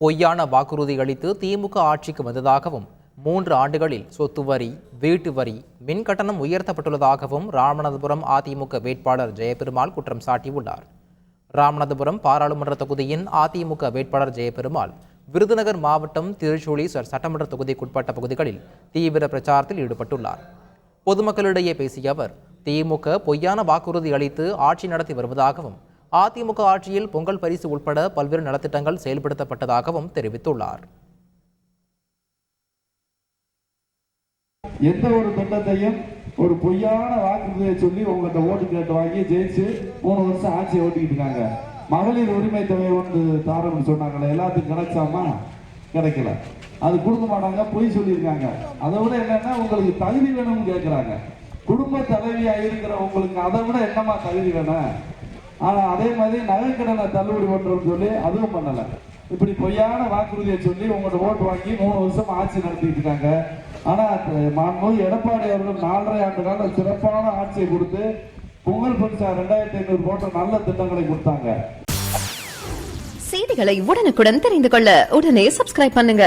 பொய்யான வாக்குறுதி அளித்து திமுக ஆட்சிக்கு வந்ததாகவும் மூன்று ஆண்டுகளில் சொத்து வரி வீட்டு வரி மின் கட்டணம் உயர்த்தப்பட்டுள்ளதாகவும் ராமநாதபுரம் அதிமுக வேட்பாளர் ஜெயபெருமாள் குற்றம் சாட்டியுள்ளார். ராமநாதபுரம் பாராளுமன்ற தொகுதியின் அதிமுக வேட்பாளர் ஜெயபெருமாள் விருதுநகர் மாவட்டம் திருச்சூழி சட்டமன்ற தொகுதிக்குட்பட்ட பகுதிகளில் தீவிர பிரச்சாரத்தில் ஈடுபட்டுள்ளார். பொதுமக்களிடையே பேசிய அவர் திமுக பொய்யான வாக்குறுதி அளித்து ஆட்சி நடத்தி வருவதாகவும் அதிமுக ஆட்சியில் பொங்கல் பரிசு உட்பட பல்வேறு நலத்திட்டங்கள் செயல்படுத்தப்பட்டதாகவும் தெரிவித்துள்ளார். எந்த ஒரு திட்டத்தையும் ஒரு பொய்யான வாக்குறுதியை சொல்லி உங்கள்கிட்ட ஓட்டு கேட்டு வாங்கி ஜெயிச்சு மூணு வருஷம் ஆட்சியை ஓட்டிக்கிட்டு இருக்காங்க. மகளிர் உரிமை தொகை ஒன்று தாரம்னு சொன்னாங்களே எல்லாத்துக்கும் கிடைச்சாமா? கிடைக்கல. அது கொடுக்க மாட்டாங்க பொய் சொல்லியிருக்காங்க. அதை விட என்னன்னா உங்களுக்கு தகுதி வேணும்னு கேட்குறாங்க. குடும்ப தலைவியாக இருக்கிற உங்களுக்கு அதை விட என்னமா தகுதி வேணும்? ஆனால் அதே மாதிரி நகைக்கடனை தள்ளுபடி பண்ணுறோம்னு சொல்லி அதுவும் பண்ணலை. இப்படி பொய்யான வாக்குறுதியை சொல்லி உங்களோட ஓட்டு வாங்கி மூணு வருஷம் ஆட்சி நடத்திட்டு இருக்காங்க. ஆனால் அஹ், எடப்பாடி அவர்கள் நாலரை ஆண்டு காலம் சிறப்பான ஆட்சியை கொடுத்து பொங்கல் பரிசா ரெண்டாயிரத்தி ஐநூறு போன்ற நல்ல திட்டங்களை கொடுத்தாங்க. செய்திகளை உடனுக்குடன் தெரிந்து கொள்ள உடனே சப்ஸ்கிரைப் பண்ணுங்க.